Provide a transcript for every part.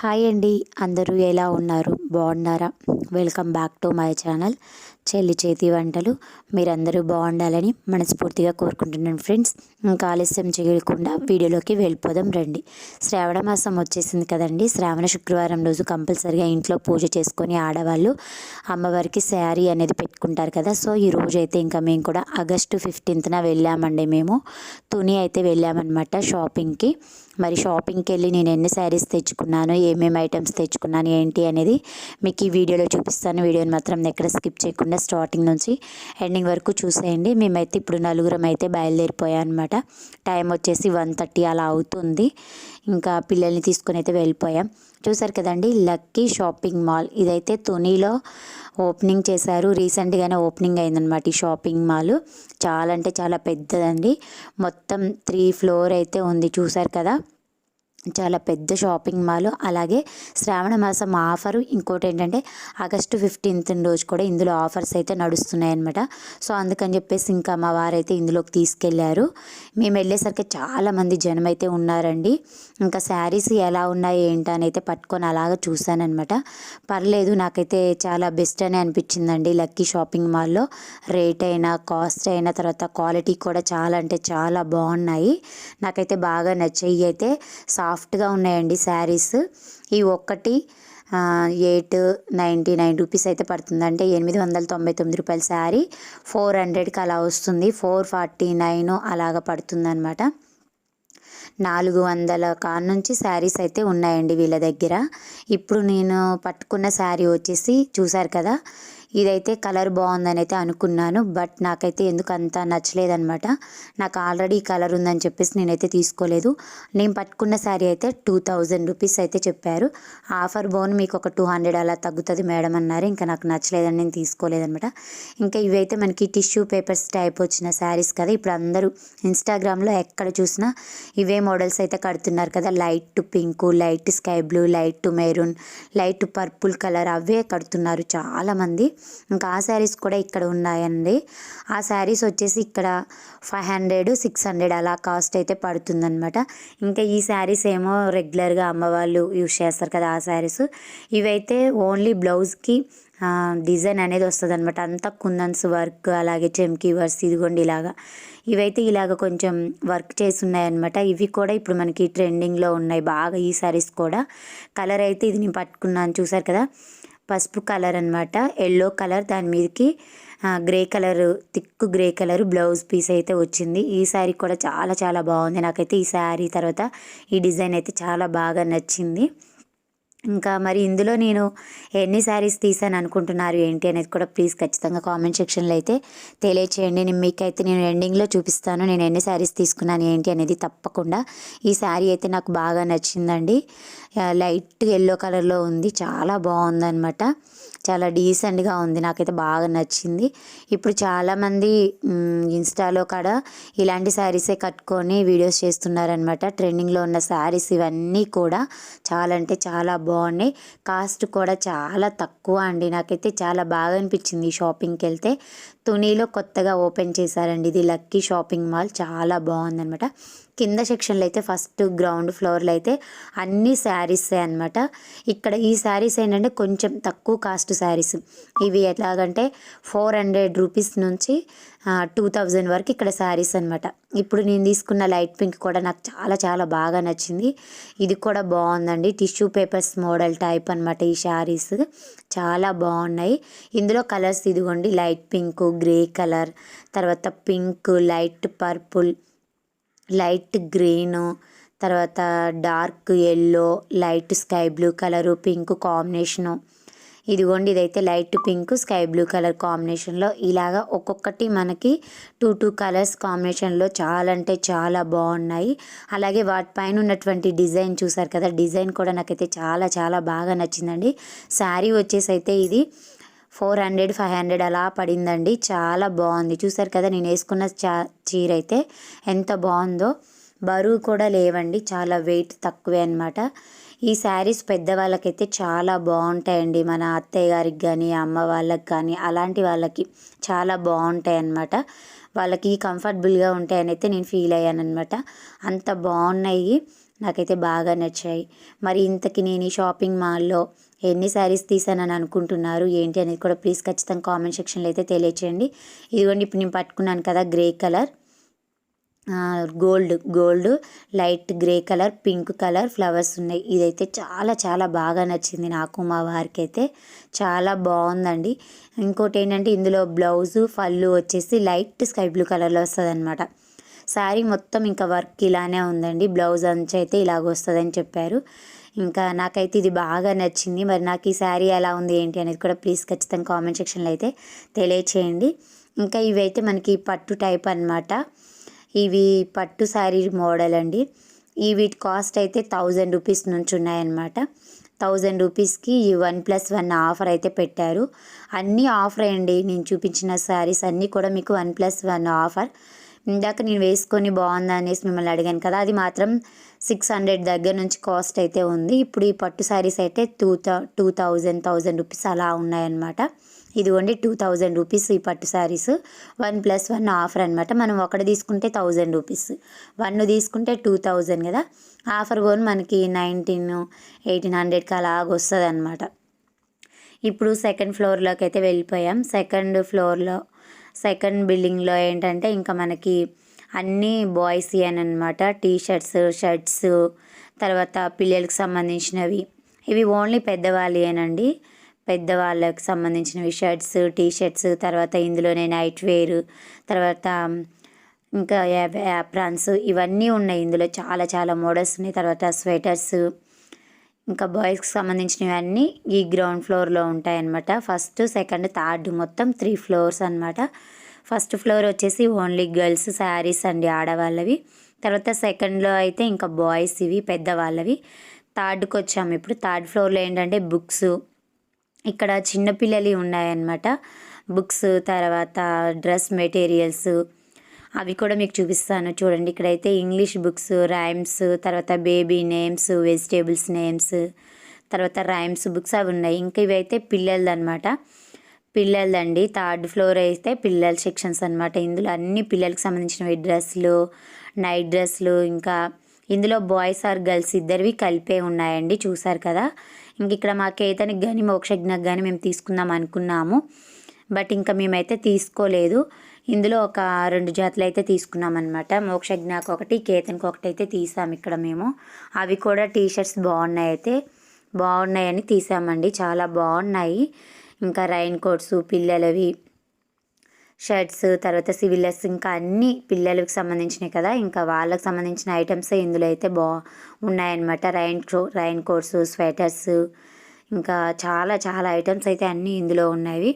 Hi అండి. అందరూ ఎలా ఉన్నారు? బాగున్నారా? Welcome back to my channel చెల్లి చేతి వంటలు. మీరందరూ బాగుండాలని మనస్ఫూర్తిగా కోరుకుంటున్నాను ఫ్రెండ్స్. ఇంకా ఆలస్యం చేయకుండా వీడియోలోకి వెళ్ళిపోదాం రండి. శ్రావణ మాసం వచ్చేసింది కదండి. శ్రావణ శుక్రవారం రోజు కంపల్సరిగా ఇంట్లో పూజ చేసుకొని ఆడవాళ్ళు అమ్మవారికి శారీ అనేది పెట్టుకుంటారు కదా. సో ఈ రోజు అయితే ఇంకా మేము కూడా ఆగస్టు ఫిఫ్టీన్త్న వెళ్ళామండి మేము. తుని అయితే వెళ్ళామన్నమాట షాపింగ్కి. మరి షాపింగ్కి వెళ్ళి నేను ఎన్ని శారీస్ తెచ్చుకున్నాను ఏమేమి ఐటమ్స్ తెచ్చుకున్నాను ఏంటి అనేది మీకు ఈ వీడియోలో చూపిస్తాను. వీడియోని మాత్రం ఎక్కడ స్కిప్ చేయకుండా స్టార్టింగ్ నుంచి ఎండింగ్ వరకు చూసేయండి. మేమైతే ఇప్పుడు నలుగురం అయితే బయలుదేరిపోయాం అనమాట టైం వచ్చేసి వన్ థర్టీ అలా అవుతుంది. ఇంకా పిల్లల్ని తీసుకొని అయితే వెళ్ళిపోయాం. చూసారు కదండి లక్కీ షాపింగ్ మాల్ ఇదైతే తునిలో ఓపెనింగ్ చేశారు. రీసెంట్గానే ఓపెనింగ్ అయిందనమాట ఈ షాపింగ్ మాల్ చాలా అంటే చాలా పెద్దదండి. మొత్తం త్రీ ఫ్లోర్ అయితే ఉంది. చూసారు కదా? చాలా పెద్ద షాపింగ్ మాల్. అలాగే శ్రావణ మాసం ఆఫరు ఇంకోటి ఏంటంటే ఆగస్టు ఫిఫ్టీన్త్ రోజు కూడా ఇందులో ఆఫర్స్ అయితే నడుస్తున్నాయి అనమాట సో అందుకని చెప్పేసి ఇంకా మా వారైతే ఇందులోకి తీసుకెళ్ళారు. మేము వెళ్ళేసరికి చాలామంది జనం అయితే ఉన్నారండి. ఇంకా శారీస్ ఎలా ఉన్నాయి ఏంటి అని అయితే పట్టుకొని అలాగ చూశానమాట పర్లేదు నాకైతే చాలా బెస్ట్ అని అనిపించిందండి లక్కీ షాపింగ్ మాల్లో. రేట్ అయినా కాస్ట్ అయినా తర్వాత క్వాలిటీ కూడా చాలా అంటే చాలా బాగున్నాయి. నాకైతే బాగా నచ్చాయి అయితే. సాఫ్ట్గా ఉన్నాయండి శారీస్. ఈ ఒక్కటి ఎయిట్ నైంటీ నైన్ రూపీస్ అయితే పడుతుంది. అంటే ఎనిమిది వందల తొంభై తొమ్మిది రూపాయల శారీ. ఫోర్ హండ్రెడ్కి అలా వస్తుంది. ఫోర్ ఫార్టీ నైన్ అలాగ పడుతుంది అనమాట నాలుగు వందల కాడ నుంచి శారీస్ అయితే ఉన్నాయండి వీళ్ళ దగ్గర. ఇప్పుడు నేను పట్టుకున్న శారీ వచ్చేసి చూసారు కదా ఇదైతే కలర్ బాగుందని అయితే అనుకున్నాను బట్ నాకైతే ఎందుకు అంత నచ్చలేదనమాట. నాకు ఆల్రెడీ కలర్ ఉందని చెప్పేసి నేనైతే తీసుకోలేదు. నేను పట్టుకున్న శారీ అయితే టూ థౌజండ్ రూపీస్ అయితే చెప్పారు. ఆఫర్ బోన్ మీకు ఒక టూ హండ్రెడ్ అలా తగ్గుతుంది మేడం అన్నారు. ఇంకా నాకు నచ్చలేదని నేను తీసుకోలేదనమాట. ఇంకా ఇవైతే మనకి టిష్యూ పేపర్స్ టైప్ వచ్చిన శారీస్ కదా. ఇప్పుడు అందరూ ఇన్స్టాగ్రామ్లో ఎక్కడ చూసినా ఇవే మోడల్స్ అయితే కడుతున్నారు కదా. Light pink light sky blue light maroon light purple colour అవే కడుతున్నారు చాలామంది. ఇంకా ఆ శారీస్ కూడా ఇక్కడ ఉన్నాయండి. ఆ శారీస్ వచ్చేసి ఇక్కడ ఫైవ్ హండ్రెడ్ సిక్స్ హండ్రెడ్ అలా కాస్ట్ అయితే పడుతుందనమాట ఇంకా ఈ శారీస్ ఏమో రెగ్యులర్గా అమ్మవాళ్ళు యూజ్ చేస్తారు కదా ఆ శారీస్. ఇవైతే ఓన్లీ బ్లౌజ్కి డిజైన్ అనేది వస్తుంది అనమాట అంతా కుందన్స్ వర్క్ అలాగే చెమ్కీ వర్క్స్ ఇదిగోండి ఇలాగా. ఇవైతే ఇలాగ కొంచెం వర్క్ చేసి ఉన్నాయన్నమాట. ఇవి కూడా ఇప్పుడు మనకి ట్రెండింగ్లో ఉన్నాయి బాగా ఈ శారీస్ కూడా. కలర్ అయితే ఇది నేను పట్టుకున్నాను చూసారు కదా. పసుపు కలర్ అనమాట ఎల్లో కలర్ దాని మీదకి grey colour thick grey colour blouse piece అయితే వచ్చింది. ఈ శారీ కూడా చాలా చాలా బాగుంది. నాకైతే ఈ శారీ తర్వాత ఈ డిజైన్ అయితే చాలా బాగా నచ్చింది. ఇంకా మరి ఇందులో నేను ఎన్ని శారీస్ తీసాను అనుకుంటున్నారు ఏంటి అనేది కూడా ప్లీజ్ ఖచ్చితంగా కామెంట్ సెక్షన్లో అయితే తెలియచేయండి. నేను మీకైతే నేను ఎండింగ్లో చూపిస్తాను. నేను ఎన్ని శారీస్ తీసుకున్నాను ఏంటి అనేది తప్పకుండా. ఈ శారీ అయితే నాకు బాగా నచ్చిందండి. లైట్ ఎల్లో కలర్లో ఉంది. చాలా బాగుందనమాట చాలా డీసెంట్గా ఉంది. నాకైతే బాగా నచ్చింది. ఇప్పుడు చాలామంది ఇన్స్టాలో కాడ ఇలాంటి శారీసే కట్టుకొని వీడియోస్ చేస్తున్నారనమాట ట్రెండింగ్లో ఉన్న శారీస్ ఇవన్నీ కూడా చాలా అంటే చాలా బాగున్నాయి. కాస్ట్ కూడా చాలా తక్కువ అండి. నాకైతే చాలా బాగా అనిపించింది షాపింగ్కి వెళ్తే తునీలో కొత్తగా ఓపెన్ చేశారండి. ఇది లక్కీ షాపింగ్ మాల్. చాలా బాగుందనమాట కింద సెక్షన్లో అయితే ఫస్ట్ గ్రౌండ్ ఫ్లోర్లో అయితే అన్ని శారీసే అనమాట ఇక్కడ ఈ శారీస్ ఏంటంటే కొంచెం తక్కువ కాస్ట్ శారీస్. ఇవి ఎలాగంటే ఫోర్ హండ్రెడ్ రూపీస్ నుంచి టూ థౌజండ్ వరకు ఇక్కడ శారీస్ అనమాట ఇప్పుడు నేను తీసుకున్న లైట్ పింక్ కూడా నాకు చాలా చాలా బాగా నచ్చింది. ఇది కూడా బాగుందండి. టిష్యూ పేపర్స్ మోడల్ టైప్ అనమాట ఈ శారీస్. చాలా బాగున్నాయి. ఇందులో కలర్స్ ఇదిగోండి లైట్ పింక్ గ్రే కలర్ తర్వాత pink light purple light green తర్వాత dark yellow light sky blue colour pink combination. ఇదిగోండి ఇదైతే light pink sky blue colour కాంబినేషన్లో. ఇలాగా ఒక్కొక్కటి మనకి టూ టూ కలర్స్ కాంబినేషన్లో చాలా అంటే చాలా బాగున్నాయి. అలాగే వాటిపైన ఉన్నటువంటి డిజైన్ చూసారు కదా డిజైన్ కూడా నాకైతే చాలా చాలా బాగా నచ్చిందండి. శారీ వచ్చేసి అయితే ఇది ఫోర్ హండ్రెడ్ ఫైవ్ హండ్రెడ్ అలా పడిందండి. చాలా బాగుంది. చూసారు కదా నేను వేసుకున్న చా చీర అయితే ఎంత బాగుందో. బరువు కూడా లేవండి. చాలా వెయిట్ తక్కువే అనమాట ఈ శారీస్ పెద్దవాళ్ళకైతే చాలా బాగుంటాయండి. మన అత్తయ్య గారికి కానీ అమ్మ వాళ్ళకి కానీ అలాంటి వాళ్ళకి చాలా బాగుంటాయి అన్నమాట. వాళ్ళకి కంఫర్టబుల్గా ఉంటాయని అయితే నేను ఫీల్ అయ్యాను అనమాట అంత బాగున్నాయి. నాకైతే బాగా నచ్చాయి. మరి ఇంతకి నేను ఈ షాపింగ్ మాల్లో ఎన్ని శారీస్ తీసానని అనుకుంటున్నారు ఏంటి అనేది కూడా ప్లీజ్ ఖచ్చితంగా కామెంట్ సెక్షన్లో అయితే తెలియచేయండి. ఇదిగోండి ఇప్పుడు నేను పట్టుకున్నాను కదా grey colour gold gold light grey colour pink colour flowers ఉన్నాయి. ఇదైతే చాలా చాలా బాగా నచ్చింది నాకు మా వారికి అయితే. చాలా బాగుందండి. ఇంకోటి ఏంటంటే ఇందులో బ్లౌజు ఫల్లు వచ్చేసి లైట్ స్కై బ్లూ కలర్లో వస్తుంది అనమాట శారీ మొత్తం ఇంకా వర్క్ ఇలానే ఉందండి. బ్లౌజ్ అంచు అయితే ఇలాగ వస్తుందని చెప్పారు. ఇంకా నాకైతే ఇది బాగా నచ్చింది. మరి నాకు ఈ శారీ ఎలా ఉంది ఏంటి అనేది కూడా ప్లీజ్ ఖచ్చితంగా కామెంట్ సెక్షన్లో అయితే తెలియచేయండి. ఇంకా ఇవైతే మనకి పట్టు టైప్ అనమాట ఇవి పట్టు శారీ మోడల్ అండి. ఈ వీటి కాస్ట్ అయితే థౌజండ్ రూపీస్ నుంచి ఉన్నాయన్నమాట. థౌజండ్ రూపీస్కి ఈ వన్ ప్లస్ వన్ ఆఫర్ అయితే పెట్టారు. అన్నీ ఆఫర్ అండి. నేను చూపించిన శారీస్ అన్నీ కూడా మీకు వన్ ప్లస్ వన్ ఆఫర్ ఇందాక నేను వేసుకొని బాగుందా అనేసి మిమ్మల్ని అడిగాను కదా అది మాత్రం సిక్స్ హండ్రెడ్ దగ్గర నుంచి కాస్ట్ అయితే ఉంది. ఇప్పుడు ఈ పట్టు శారీస్ అయితే two thou two thousand thousand rupees అలా ఉన్నాయన్నమాట. ఇదిగోండి టూ థౌజండ్ రూపీస్ ఈ పట్టు saris one plus one offer అనమాట మనం ఒకటి తీసుకుంటే థౌజండ్ రూపీస్ వన్ తీసుకుంటే టూ థౌజండ్ కదా. ఆఫర్ పోను మనకి నైన్టీన్ ఎయిటీన్ హండ్రెడ్కి అలాగ వస్తుంది అనమాట ఇప్పుడు సెకండ్ ఫ్లోర్లోకి అయితే వెళ్ళిపోయాం. సెకండ్ ఫ్లోర్లో సెకండ్ బిల్డింగ్లో ఏంటంటే ఇంకా మనకి అన్నీ బాయ్స్ అని అనమాట టీ షర్ట్స్ షర్ట్స్ తర్వాత పిల్లలకు సంబంధించినవి. ఇవి ఓన్లీ పెద్దవాళ్ళేనండి పెద్దవాళ్ళకి సంబంధించినవి. షర్ట్స్ టీ షర్ట్స్ తర్వాత ఇందులోనే నైట్ వేర్ తర్వాత ఇంకా యాప్రాన్స్ ఇవన్నీ ఉన్నాయి ఇందులో. చాలా చాలా మోడల్స్ ఉన్నాయి. తర్వాత స్వెటర్స్ ఇంకా బాయ్స్కి సంబంధించినవన్నీ ఈ గ్రౌండ్ ఫ్లోర్లో ఉంటాయన్నమాట. ఫస్ట్ సెకండ్ థర్డ్ మొత్తం త్రీ ఫ్లోర్స్ అనమాట ఫస్ట్ ఫ్లోర్ వచ్చేసి ఓన్లీ గర్ల్స్ శారీస్ అండి ఆడవాళ్ళవి. తర్వాత సెకండ్లో అయితే ఇంకా బాయ్స్ ఇవి పెద్దవాళ్ళవి. థర్డ్కి వచ్చాము ఇప్పుడు. థర్డ్ ఫ్లోర్లో ఏంటంటే బుక్స్. ఇక్కడ చిన్నపిల్లలు ఉన్నాయన్నమాట. బుక్స్ తర్వాత డ్రెస్ మెటీరియల్స్ అవి కూడా మీకు చూపిస్తాను. చూడండి ఇక్కడైతే ఇంగ్లీష్ బుక్స్ రైమ్స్ తర్వాత బేబీ నేమ్స్ వెజిటేబుల్స్ నేమ్స్ తర్వాత రైమ్స్ బుక్స్ అవి ఉన్నాయి. ఇంకా ఇవైతే పిల్లలది అనమాట పిల్లలదండి థర్డ్ ఫ్లోర్ అయితే పిల్లల సెక్షన్స్ అనమాట ఇందులో అన్ని పిల్లలకు సంబంధించినవి డ్రెస్సులు నైట్ డ్రెస్సులు ఇంకా ఇందులో బాయ్స్ ఆర్ గర్ల్స్ ఇద్దరివి కలిపే ఉన్నాయండి. చూసారు కదా? ఇంక ఇక్కడ మా కేతనికి కానీ మోక్షజ్ఞకు కానీ మేము తీసుకుందాం అనుకున్నాము. బట్ ఇంకా మేమైతే తీసుకోలేదు. ఇందులో ఒక రెండు జాతులు అయితే తీసుకున్నాం అనమాట మోక్షజ్ఞకు ఒకటి కేతన్కి ఒకటి అయితే తీసాం ఇక్కడ మేము. అవి కూడా టీ షర్ట్స్ బాగున్నాయి అయితే బాగున్నాయని తీసామండి. చాలా బాగున్నాయి. ఇంకా రైన్ కోట్స్ పిల్లలవి షర్ట్స్ తర్వాత సివిల్లర్స్ ఇంకా అన్ని పిల్లలకి సంబంధించినవి కదా. ఇంకా వాళ్ళకి సంబంధించిన ఐటమ్స్ ఇందులో అయితే బా ఉన్నాయన్నమాట. రైన్ రైన్ కోట్స్ స్వెటర్స్ ఇంకా చాలా చాలా ఐటమ్స్ అయితే అన్నీ ఇందులో ఉన్నాయి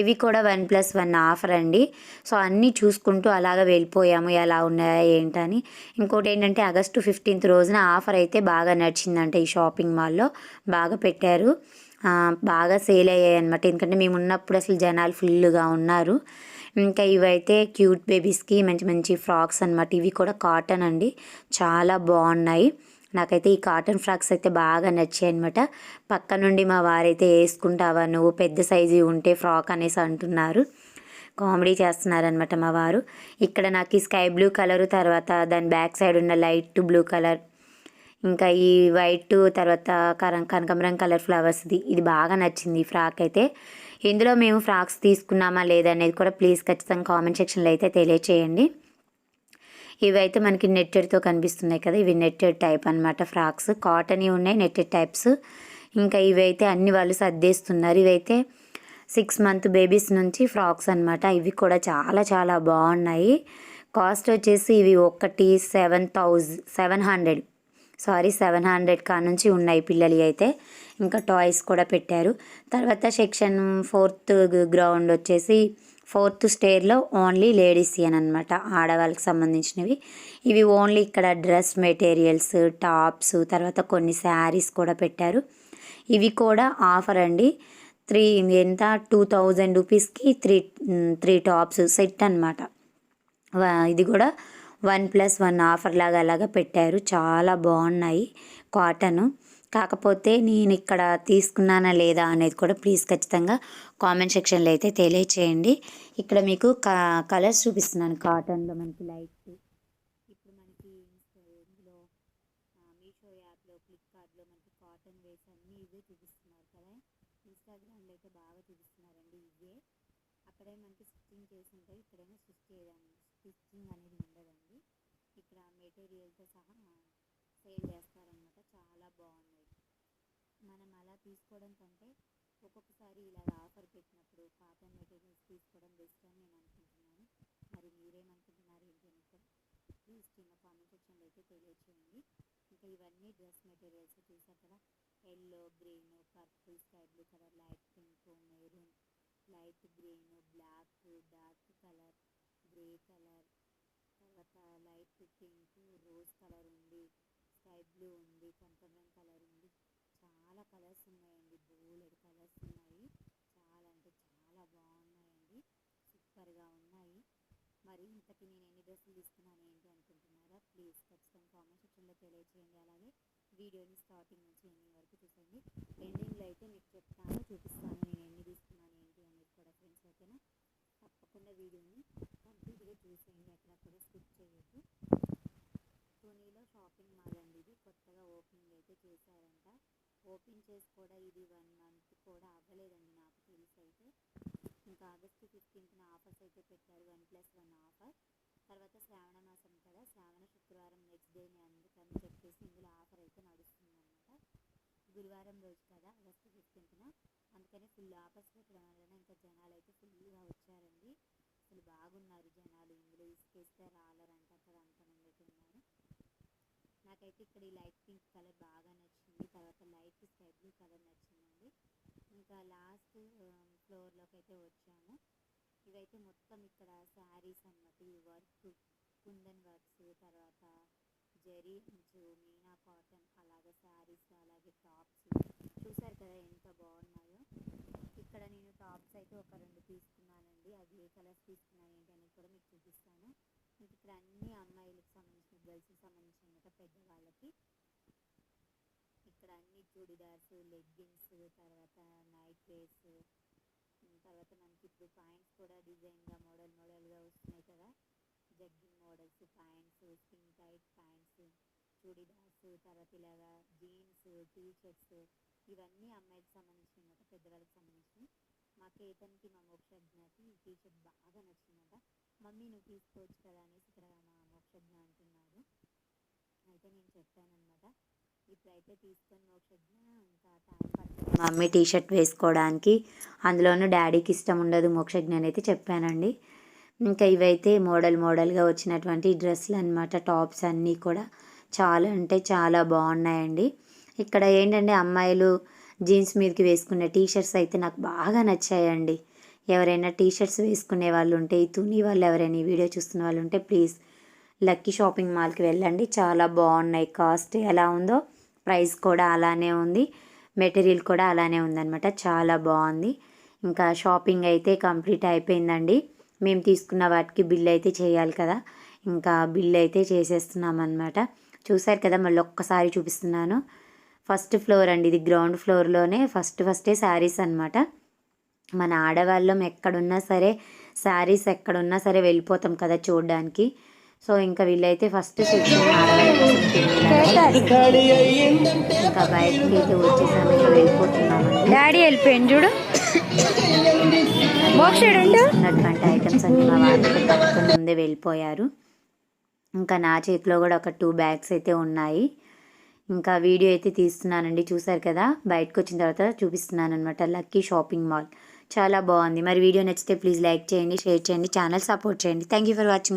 ఇవి కూడా వన్ ప్లస్ వన్ ఆఫర్ అండి. సో అన్నీ చూసుకుంటూ అలాగ వెళ్ళిపోయాము. ఎలా ఉన్నాయా ఏంటని. ఇంకోటి ఏంటంటే ఆగస్టు ఫిఫ్టీన్త్ రోజున ఆఫర్ అయితే బాగా నడిచిందంట ఈ షాపింగ్ మాల్లో. బాగా పెట్టారు. బాగా సేల్ అయ్యాయి అనమాట ఎందుకంటే మేము ఉన్నప్పుడు అసలు జనాలు ఫుల్గా ఉన్నారు. ఇంకా ఇవైతే క్యూట్ బేబీస్కి మంచి మంచి ఫ్రాక్స్ అనమాట ఇవి కూడా కాటన్ అండి. చాలా బాగున్నాయి. నాకైతే ఈ కాటన్ ఫ్రాక్స్ అయితే బాగా నచ్చాయి అనమాట పక్క నుండి మా వారైతే వేసుకుంటావా నువ్వు పెద్ద సైజు ఉంటే ఫ్రాక్ అనేసి అంటున్నారు. కామెడీ చేస్తున్నారనమాట మా వారు. ఇక్కడ నాకు ఈ స్కై బ్లూ కలరు తర్వాత దాని బ్యాక్ సైడ్ ఉన్న లైట్ బ్లూ కలర్ ఇంకా ఈ వైట్ తర్వాత కరం కనకమరం కలర్ ఫ్లవర్స్ది ఇది బాగా నచ్చింది ఈ ఫ్రాక్ అయితే. ఇందులో మేము ఫ్రాక్స్ తీసుకున్నామా లేదా అనేది కూడా ప్లీజ్ ఖచ్చితంగా కామెంట్ సెక్షన్లో అయితే తెలియచేయండి. ఇవైతే మనకి నెట్టెడ్తో కనిపిస్తున్నాయి కదా ఇవి నెట్టెడ్ టైప్ అనమాట ఫ్రాక్స్. కాటన్ ఉన్నాయి నెట్టెడ్ టైప్స్. ఇంకా ఇవైతే అన్ని వాళ్ళు సర్దేస్తున్నారు. ఇవైతే సిక్స్ మంత్ బేబీస్ నుంచి ఫ్రాక్స్ అనమాట ఇవి కూడా చాలా చాలా బాగున్నాయి. కాస్ట్ వచ్చేసి ఇవి ఒకటి seven thousand seven hundred sorry seven hundred కా నుంచి ఉన్నాయి పిల్లలు అయితే. ఇంకా టాయ్స్ కూడా పెట్టారు. తర్వాత సెక్షన్ ఫోర్త్ గ్రౌండ్ వచ్చేసి ఫోర్త్ స్టేర్లో ఓన్లీ లేడీస్ అనమాట ఆడవాళ్ళకి సంబంధించినవి. ఇవి ఓన్లీ ఇక్కడ డ్రెస్ మెటీరియల్స్ టాప్స్ తర్వాత కొన్ని శారీస్ కూడా పెట్టారు. ఇవి కూడా ఆఫర్ అండి. త్రీ ఎంత? టూ థౌజండ్ రూపీస్కి త్రీ త్రీ టాప్స్ సెట్ అనమాట ఇది కూడా వన్ ప్లస్ వన్ ఆఫర్ లాగా అలాగా పెట్టారు. చాలా బాగున్నాయి కాటన్. కాకపోతే నేను ఇక్కడ తీసుకున్నానా లేదా అనేది కూడా ప్లీజ్ ఖచ్చితంగా కామెంట్ సెక్షన్లో అయితే తెలియచేయండి. ఇక్కడ మీకు కలర్స్ చూపిస్తున్నాను కాటన్లో మనకి లైట్ ఇప్పుడు మనకి ఇందులో అన్నీ ఇవే చూపిస్తున్నారు కదా ఇన్స్టాగ్రామ్లో అయితే బాగా చూపిస్తున్నారండి ఇవే అక్కడే మనకి స్టిచ్చింగ్ చేసి ఉంటాయి ఇక్కడేమో స్టిచ్ చేయడానికి స్టిచ్చింగ్ అనేది ఉండదండి ఇక్కడ మెటీరియల్తో సహా సేల్ చేస్తారనమాట చాలా బాగున్నాయి మనం అలా తీసుకోవడం కంటే ఒక్కొక్కసారి ఇలా ఆఫర్ పెట్టినప్పుడు కాటన్ మెటీరియల్స్ తీసుకోవడం బెస్ట్ అని నేను అనుకుంటున్నాను. మరి మీరేమనుకుంటున్నారు ఏంటి అని ప్లీజ్ చిన్న కామెంట్ సెక్షన్లో అయితే తెలియచేయండి. ఇంకా ఇవన్నీ డ్రెస్ మెటీరియల్స్ చూసారు కదా? Yellow green purple sky blue colour light pink maroon light green black dark colour grey colour తర్వాత లైట్ పింక్ రోజ్ కలర్ ఉంది. స్కై బ్లూ ఉంది కనకబరం కలర్ ఉంది. చాలా కలర్స్ ఉన్నాయండి బోలెడ్ కలర్స్ ఉన్నాయి. చాలా అంటే చాలా బాగున్నాయండి. సూపర్గా ఉన్నాయి. మరి ఇంతకి నేను ఎన్ని డ్రెస్సులు తీసుకున్నాను ఏంటి అనుకుంటున్నారా? ప్లీజ్ ఖచ్చితంగా కామెంట్ సెక్షన్లో తెలియచేయండి. అలాగే వీడియోని స్టార్టింగ్ నుంచి ఎండింగ్ వరకు చూసండి ఎండింగ్లో అయితే మీకు చెప్తాను చూపిస్తాను నేను ఎన్ని తీసుకున్నాను ఏంటి అనేది కూడా ఫ్రెండ్స్ ఓకేనా తప్పకుండా వీడియోని కంప్లీట్గా చూసేయండి ఎక్కడ కూడా స్కిప్ చేయొద్దు తునిలో షాపింగ్ మాల్ అండి ఇది కొత్తగా ఓపెనింగ్ అయితే చేశారంట ఓపెన్ కూడా ఇది వన్ మంత్ కూడా అవ్వలేదండి నాకు తెలిసి అయితే ఇంకా ఆగస్టు ఫిఫ్టీన్త్న ఆఫర్స్ అయితే పెట్టారు వన్ ప్లస్ వన్ ఆఫర్. తర్వాత శ్రావణ మాసం కదా శ్రావణ శుక్రవారం నెక్స్ట్ డేని అందుకని చెప్పేసి ఇందులో ఆఫర్ అయితే నడుస్తుందన్నమాట. గురువారం రోజు కదా ఆగస్టు ఫిఫ్టీన్త్న. అందుకని ఫుల్ ఆఫర్స్ పెట్టడం వలన ఇంకా జనాలు అయితే ఫుల్గా వచ్చారండి. అసలు బాగున్నారు జనాలు ఇందులో ఇసుకేస్తే రాలరంట అక్కడ అంతమంది అయితే ఉన్నారు నాకైతే ఇక్కడ ఈ లైట్ పింక్ కలర్ బాగా నచ్చింది. తర్వాత లైట్ స్కై బ్లూ కలర్ నచ్చిందండి. ఇంకా లాస్ట్ ఫ్లోర్లోకి అయితే వచ్చాము. ఇవైతే మొత్తం ఇక్కడ శారీస్ అన్నమాట. ఈ వర్క్ కుందన్ వర్క్స్ తర్వాత జరీ అంచు మీనా కాటన్ అలాగే శారీస్ అలాగే టాప్స్. చూసారు కదా ఎంత బాగున్నాయో. ఇక్కడ నేను టాప్స్ అయితే ఒక రెండు తీసుకున్నానండి. అది ఏ కలర్స్ తీసుకున్నాను ఏంటి అనేది కూడా మీకు చూపిస్తాను. ఇంక ఇక్కడ అన్ని అమ్మాయిలకు సంబంధించిన గర్ల్స్కి సంబంధించిన పెద్దవాళ్ళకి. ఇక్కడ అన్ని చూడిదార్స్ లెగ్గిన్స్ తర్వాత నైట్ వేర్స్ తర్వాత మనకి ఇప్పుడు పాయింట్స్ కూడా డిజైన్గా మోడల్ మోడల్గా వస్తున్నాయి కదా. Jegging models points skin tight pants churidars తర్వాత ఇలాగా జీన్స్ టీ షర్ట్స్ ఇవన్నీ అమ్మాయికి సంబంధించిన పెద్దవాళ్ళకి సంబంధించినవి మా కేతన్కి మా మోక్షజ్ఞకి ఈ టీషర్ట్ బాగా నచ్చిందంట. మమ్మీ నువ్వు తీసుకోవచ్చు కదా అనేసి ఇక్కడ మా మోక్షజ్ఞ అంటున్నారు అయితే నేను చెప్పానమాట ఇప్పుడైతే తీసుకొని మోక్షజ్ఞ ఇంకా టైం మమ్మీ టీ షర్ట్ వేసుకోవడానికి అందులోనూ డాడీకి ఇష్టం ఉండదు మోక్షజ్ఞ అయితే చెప్పానండి. ఇంకా ఇవైతే మోడల్ మోడల్గా వచ్చినటువంటి డ్రెస్సులు అనమాట టాప్స్ అన్నీ కూడా చాలా అంటే చాలా బాగున్నాయండి. ఇక్కడ ఏంటంటే అమ్మాయిలు జీన్స్ మీదకి వేసుకునే టీ షర్ట్స్ అయితే నాకు బాగా నచ్చాయండి. ఎవరైనా టీ షర్ట్స్ వేసుకునే వాళ్ళు ఉంటే ఈ తుని వాళ్ళు ఎవరైనా ఈ వీడియో చూస్తున్న వాళ్ళు ఉంటే ప్లీజ్ లక్కీ షాపింగ్ మాల్కి వెళ్ళండి. చాలా బాగున్నాయి. కాస్ట్ ఎలా ఉందో ప్రైస్ కూడా అలానే ఉంది. మెటీరియల్ కూడా అలానే ఉందన్నమాట. చాలా బాగుంది. ఇంకా షాపింగ్ అయితే కంప్లీట్ అయిపోయిందండి. మేము తీసుకున్న వాటికి బిల్ అయితే చేయాలి కదా. ఇంకా బిల్ అయితే చేసేస్తున్నాం అనమాట చూసారు కదా మళ్ళీ ఒక్కసారి చూపిస్తున్నాను. ఫస్ట్ ఫ్లోర్ అండి. ఇది గ్రౌండ్ ఫ్లోర్లోనే ఫస్ట్ ఫస్టే శారీస్ అనమాట మన ఆడవాళ్ళం ఎక్కడున్నా సరే శారీస్ ఎక్కడున్నా సరే వెళ్ళిపోతాం కదా చూడడానికి. సో ఇంకా వీళ్ళైతే ఫస్ట్ సెక్షన్ ఇంకా బయటకి అయితే వచ్చేసాము ఇంకా వెళ్ళిపోతున్నామండి. డాడీ వెళ్ళిపోయింది చూడు. ఉన్నటువంటి ఐటమ్స్ అన్ని మా వాళ్ళు ముందే వెళ్ళిపోయారు. ఇంకా నా చేతిలో కూడా ఒక టూ బ్యాగ్స్ అయితే ఉన్నాయి. ఇంకా వీడియో అయితే తీస్తున్నానండి. చూసారు కదా? బయటకు వచ్చిన తర్వాత చూపిస్తున్నాను అనమాట లక్కీ షాపింగ్ మాల్. చాలా బాగుంది. మరి వీడియో నచ్చితే ప్లీజ్ లైక్ చేయండి షేర్ చేయండి ఛానల్ సపోర్ట్ చేయండి. Thank you for watching.